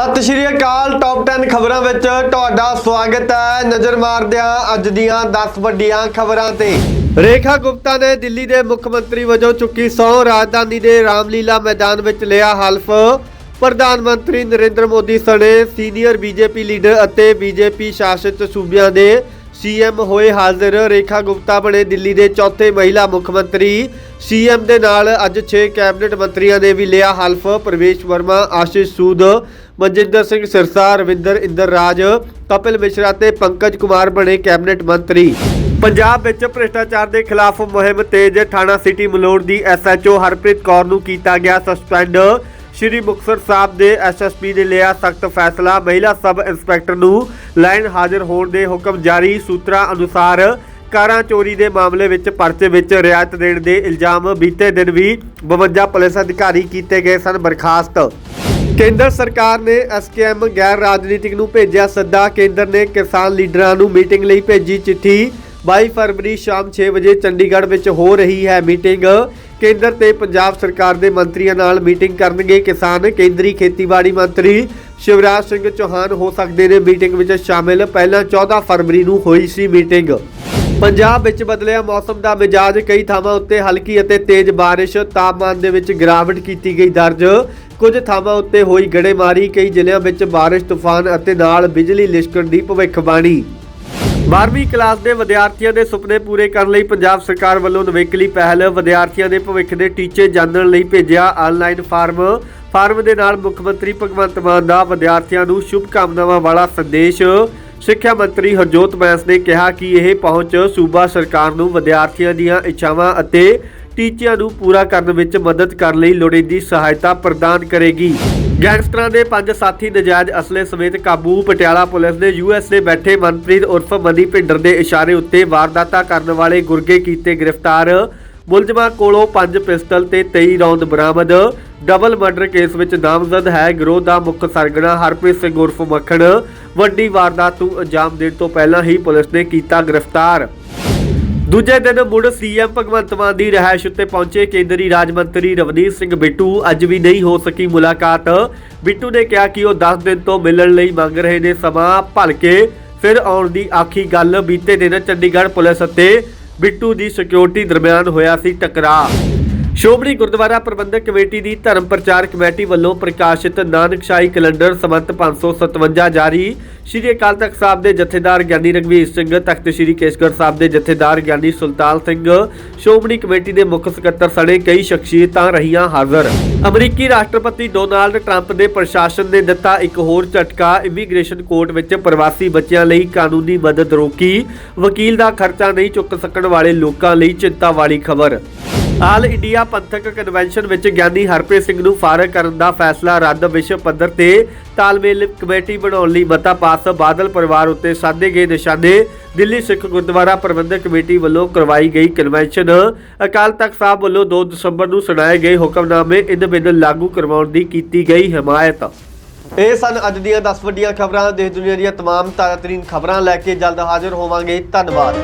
ਸਤਿ ਸ਼੍ਰੀ ਅਕਾਲ ਟੌਪ 10 ਖਬਰਾਂ ਵਿੱਚ ਤੁਹਾਡਾ ਸਵਾਗਤ ਹੈ ਨਜ਼ਰ ਮਾਰਦੇ ਹਾਂ ਅੱਜ ਦੀਆਂ 10 ਵੱਡੀਆਂ ਖਬਰਾਂ ਤੇ। ਰੇਖਾ ਗੁਪਤਾ ਨੇ ਦਿੱਲੀ ਦੇ ਮੁੱਖ ਮੰਤਰੀ ਵਜੋਂ ਚੁੱਕੀ ਸਹੁੰ ਰਾਜਧਾਨੀ ਦੇ ਰਾਮਲੀਲਾ ਮੈਦਾਨ ਵਿੱਚ ਲਿਆ ਹਲਫ। ਪ੍ਰਧਾਨ ਮੰਤਰੀ ਨਰਿੰਦਰ ਮੋਦੀ ਸਣੇ ਸੀਨੀਅਰ ਬੀਜੇਪੀ ਲੀਡਰ ਅਤੇ ਬੀਜੇਪੀ ਸ਼ਾਸਿਤ ਸੂਬਿਆਂ ਦੇ ਸੀਐਮ ਹੋਏ ਹਾਜ਼ਰ। ਰੇਖਾ ਗੁਪਤਾ ਬਣੇ ਦਿੱਲੀ ਦੇ ਚੌਥੇ ਮਹਿਲਾ ਮੁੱਖ ਮੰਤਰੀ। ਸੀਐਮ ਦੇ ਨਾਲ ਅੱਜ 6 ਕੈਬਨਿਟ ਮੰਤਰੀਆਂ ਨੇ ਵੀ ਲਿਆ ਹਲਫ। ਪ੍ਰਵੇਸ਼ ਵਰਮਾ, ਆਸ਼ੀਸ਼ ਸੂਦ ਮਨਜਿੰਦਰ ਸਿੰਘ ਸਿਰਸਾ, ਰਵਿੰਦਰ ਇੰਦਰ ਰਾਜ, ਕਪਿਲ ਮਿਸ਼ਰਾ ਤੇ ਪੰਕਜ ਕੁਮਾਰ ਬਣੇ ਕੈਬਨਿਟ ਮੰਤਰੀ। ਪੰਜਾਬ ਵਿੱਚ ਭ੍ਰਿਸ਼ਟਾਚਾਰ ਦੇ ਖਿਲਾਫ ਮੁਹਿੰਮ ਤੇਜ਼, ਥਾਣਾ ਸਿਟੀ ਮਲੋੜ ਦੀ ਐਸਐਚਓ ਹਰਪ੍ਰੀਤ ਕੌਰ ਨੂੰ ਕੀਤਾ ਗਿਆ ਸਸਪੈਂਡ। ਸ਼੍ਰੀ ਮੁਕਤਸਰ ਸਾਹਿਬ ਦੇ ਐਸਐਸਪੀ ਨੇ ਲਿਆ ਸਖਤ ਫੈਸਲਾ। ਮਹਿਲਾ ਸਬ ਇੰਸਪੈਕਟਰ ਨੂੰ ਲਾਈਨ ਹਾਜ਼ਰ ਹੋਣ ਦੇ ਹੁਕਮ ਜਾਰੀ। ਸੂਤਰਾਂ ਅਨੁਸਾਰ ਕਾਰਾਂ ਚੋਰੀ ਦੇ ਮਾਮਲੇ ਵਿੱਚ ਪਰਚੇ ਵਿੱਚ ਰਿਆਇਤ ਦੇਣ ਦੇ ਇਲਜ਼ਾਮ ਬੀਤੇ ਦਿਨ ਵੀ 52 ਪੁਲਿਸ ਅਧਿਕਾਰੀ ਕੀਤੇ ਗਏ ਸਨ ਬਰਖਾਸਤ। ਕੇਂਦਰ ਸਰਕਾਰ ਨੇ ਐਸਕੇਐਮ ਗੈਰ ਰਾਜਨੀਤਿਕ ਨੂੰ ਭੇਜਿਆ ਸੱਦਾ। ਕੇਂਦਰ ਨੇ ਕਿਸਾਨ ਲੀਡਰਾਂ ਨੂੰ ਮੀਟਿੰਗ ਲਈ ਭੇਜੀ ਚਿੱਠੀ। 22 ਫਰਵਰੀ ਸ਼ਾਮ 6 ਵਜੇ ਚੰਡੀਗੜ੍ਹ ਵਿੱਚ ਹੋ ਰਹੀ ਹੈ ਮੀਟਿੰਗ। ਕੇਂਦਰ ਤੇ ਪੰਜਾਬ ਸਰਕਾਰ ਦੇ ਮੰਤਰੀਆਂ ਨਾਲ ਮੀਟਿੰਗ ਕਰਨਗੇ ਕਿਸਾਨ। ਕੇਂਦਰੀ ਖੇਤੀਬਾੜੀ ਮੰਤਰੀ ਸ਼ਿਵਰਾਜ ਸਿੰਘ ਚੌਹਾਨ ਹੋ ਸਕਦੇ ਨੇ ਮੀਟਿੰਗ ਵਿੱਚ ਸ਼ਾਮਿਲ। ਪਹਿਲਾਂ 14 ਫਰਵਰੀ ਨੂੰ ਹੋਈ ਸੀ ਮੀਟਿੰਗ। ਪੰਜਾਬ ਵਿੱਚ ਬਦਲਿਆ ਮੌਸਮ ਦਾ ਮਿਜਾਜ, ਕਈ ਥਾਵਾਂ ਉੱਤੇ ਹਲਕੀ ਅਤੇ ਤੇਜ਼ ਬਾਰਿਸ਼, ਤਾਪਮਾਨ ਦੇ ਵਿੱਚ ਗਿਰਾਵਟ ਕੀਤੀ ਗਈ ਦਰਜ। ਕੁਝ ਥਾਵਾਂ ਉੱਤੇ ਹੋਈ ਗੜੇਮਾਰੀ, ਕਈ ਜ਼ਿਲ੍ਹਿਆਂ ਵਿੱਚ ਬਾਰਿਸ਼, ਤੂਫਾਨ ਅਤੇ ਨਾਲ ਬਿਜਲੀ ਲਿਸ਼ਕਣ ਦੀ ਭਵਿੱਖਬਾਣੀ। 12ਵੀਂ ਕਲਾਸ ਦੇ ਵਿਦਿਆਰਥੀਆਂ ਦੇ ਸੁਪਨੇ ਪੂਰੇ ਕਰਨ ਲਈ ਪੰਜਾਬ ਸਰਕਾਰ ਵੱਲੋਂ ਨਵੇਕਲੀ ਪਹਿਲ ਵਿਦਿਆਰਥੀਆਂ ਦੇ ਭਵਿੱਖ ਦੇ ਟੀਚੇ ਜਾਣਨ ਲਈ ਭੇਜਿਆ ਆਨਲਾਈਨ ਫਾਰਮ। ਫਾਰਮ ਦੇ ਨਾਲ ਮੁੱਖ ਮੰਤਰੀ ਭਗਵੰਤ ਮਾਨ ਦਾ ਵਿਦਿਆਰਥੀਆਂ ਨੂੰ ਸ਼ੁਭ ਕਾਮਨਾਵਾਂ ਵਾਲਾ ਸੰਦੇਸ਼। ਸਿੱਖਿਆ ਮੰਤਰੀ ਹਰਜੋਤ ਬੈਂਸ ਨੇ ਕਿਹਾ ਕਿ ਇਹ ਪਹੁੰਚ ਸੂਬਾ ਸਰਕਾਰ ਨੂੰ ਵਿਦਿਆਰਥੀਆਂ ਦੀਆਂ ਇੱਛਾਵਾਂ ਅਤੇ ਟੀਚਿਆਂ ਨੂੰ ਪੂਰਾ ਕਰਨ ਵਿੱਚ ਮਦਦ ਕਰਨ ਲਈ ਲੋੜੀਂਦੀ ਸਹਾਇਤਾ ਪ੍ਰਦਾਨ ਕਰੇਗੀ। ਗੈਂਗਸਟਰਾਂ ਦੇ ਪੰਜ ਸਾਥੀ ਨਜਾਇਜ਼ ਅਸਲੇ ਸਮੇਤ ਕਾਬੂ ਪਟਿਆਲਾ ਪੁਲਿਸ ਨੇ ਯੂਐਸ ਦੇ ਬੈਠੇ ਮਨਪ੍ਰੀਤ ਉਰਫ ਮਨੀ ਭਿੰਡਰ ਦੇ ਇਸ਼ਾਰੇ ਉੱਤੇ ਵਾਰਦਾਤਾਂ ਕਰਨ ਵਾਲੇ ਗੁਰਗੇ ਕੀਤੇ ਗ੍ਰਿਫਤਾਰ ਮੁਲਜ਼ਮਾਂ ਕੋਲੋਂ 5 ਪਿਸਟਲ ਤੇ 23 ਰੌਂਦ ਬਰਾਮਦ। ਡਬਲ ਮਰਡਰ ਕੇਸ ਵਿੱਚ ਨਾਮਜ਼ਦ ਹੈ ਗਿਰੋਹ ਦਾ ਮੁੱਖ ਸਰਗਨਾ ਹਰਪ੍ਰੀਤ ਸਿੰਘ ਉਰਫ ਮੱਖਣ। ਵੱਡੀ ਵਾਰਦਾਤ ਨੂੰ ਅੰਜਾਮ ਦੇਣ ਤੋਂ ਪਹਿਲਾਂ ਹੀ ਪੁਲਿਸ ਨੇ ਕੀਤਾ ਗ੍ਰਿਫਤਾਰ। ਦੂਜੇ ਦਿਨ ਮੁੜ ਸੀਐਮ ਭਗਵੰਤ ਮਾਨ ਦੀ ਰਿਹਾਇਸ਼ ਉੱਤੇ ਪਹੁੰਚੇ ਕੇਂਦਰੀ ਰਾਜ ਮੰਤਰੀ ਰਵਨੀਤ ਸਿੰਘ ਬਿੱਟੂ। ਅੱਜ ਵੀ ਨਹੀਂ ਹੋ ਸਕੀ ਮੁਲਾਕਾਤ। ਬਿੱਟੂ ਨੇ ਕਿਹਾ ਕਿ ਉਹ 10 ਦਿਨ ਤੋਂ ਮਿਲਣ ਲਈ ਮੰਗ ਰਹੇ ਨੇ, ਸਮਾਂ ਭਲਕੇ ਫਿਰ ਆਉਣ ਦੀ ਆਖੀ ਗੱਲ। ਬੀਤੇ ਦਿਨ ਚੰਡੀਗੜ੍ਹ ਪੁਲਿਸ ਅਤੇ ਬਿੱਟੂ ਦੀ ਸਿਕਿਉਰਿਟੀ ਦਰਮਿਆਨ ਹੋਇਆ ਸੀ ਟਕਰਾਅ। ਸ਼੍ਰੋਮਣੀ ਗੁਰਦੁਆਰਾ ਪ੍ਰਬੰਧਕ ਕਮੇਟੀ ਦੀ ਧਰਮ ਪ੍ਰਚਾਰ ਕਮੇਟੀ ਵੱਲੋਂ ਪ੍ਰਕਾਸ਼ਿਤ ਨਾਨਕਸ਼ਾਹੀ ਕੈਲੰਡਰ ਸਮੰਤ 557 ਜਾਰੀ। ਸ਼੍ਰੀ ਅਕਾਲ ਤਖਤ ਸਾਹਿਬ ਦੇ ਜਥੇਦਾਰ ਗਿਆਨੀ ਰਗਵੀਰ ਸਿੰਘ, ਤਖਤ ਸ਼੍ਰੀ ਕੇਸਗੜ੍ਹ ਸਾਹਿਬ ਦੇ ਜਥੇਦਾਰ ਗਿਆਨੀ ਸੁਲਤਾਨ ਸਿੰਘ ਸ਼੍ਰੋਮਣੀ ਕਮੇਟੀ ਦੇ ਮੁੱਖ ਸਕੱਤਰ ਸਣੇ ਕਈ ਸ਼ਖਸੀਅਤਾਂ ਰਹੀਆਂ ਹਾਜ਼ਰ। ਅਮਰੀਕੀ ਰਾਸ਼ਟਰਪਤੀ ਡੋਨਾਲਡ ਟਰੰਪ ਦੇ ਪ੍ਰਸ਼ਾਸਨ ਨੇ ਦਿੱਤਾ ਇੱਕ ਹੋਰ ਝਟਕਾ, ਇਮੀਗ੍ਰੇਸ਼ਨ ਕੋਰਟ ਵਿੱਚ ਪ੍ਰਵਾਸੀ ਬੱਚਿਆਂ ਲਈ ਕਾਨੂੰਨੀ ਮਦਦ ਰੋਕੀ। ਵਕੀਲ ਦਾ ਖਰਚਾ ਨਹੀਂ ਚੁੱਕ ਸਕਣ ਵਾਲੇ ਲੋਕਾਂ ਲਈ ਚਿੰਤਾ ਵਾਲੀ ਖਬਰ। ਆਲ ਇੰਡੀਆ ਪੰਥਕ ਕਨਵੈਨਸ਼ਨ ਵਿੱਚ ਗਿਆਨੀ ਹਰਪ੍ਰੀਤ ਸਿੰਘ ਨੂੰ ਫਾਰਗ ਕਰਨ ਦਾ ਫੈਸਲਾ ਰੱਦ ਵਿਸ਼ਵ ਪੱਧਰ ਤੇ ਤਾਲਮੇਲ ਕਮੇਟੀ ਬਣਾਉਣ ਲਈ ਮਤਾ ਪਾਸ ਬਾਦਲ ਪਰਿਵਾਰ ਉੱਤੇ ਸਾਧੇ ਗਏ ਨਿਸ਼ਾਨੇ ਦਿੱਲੀ ਸਿੱਖ ਗੁਰਦੁਆਰਾ ਪ੍ਰਬੰਧਕ ਕਮੇਟੀ ਵੱਲੋਂ ਕਰਵਾਈ ਗਈ ਕਨਵੈਨਸ਼ਨ ਅਕਾਲ ਤਖਤ ਸਾਹਿਬ ਵੱਲੋਂ 2 ਦਸੰਬਰ ਨੂੰ ਸੁਣਾਏ ਗਏ ਹੁਕਮਨਾਮੇ ਇਨ ਬਿਨ ਲਾਗੂ ਕਰਵਾਉਣ ਦੀ ਕੀਤੀ ਗਈ ਹਮਾਇਤ ਇਹ ਸਨ ਅੱਜ ਦੀਆਂ 10 ਵੱਡੀਆਂ ਖਬਰਾਂ ਦੇਸ਼ ਦੁਨੀਆ ਦੀਆਂ तमाम ਤਾਜ਼ਾਤਰੀਨ ਖਬਰਾਂ ਲੈ ਕੇ ਜਲਦ ਹਾਜ਼ਰ ਹੋਵਾਂਗੇ ਧੰਨਵਾਦ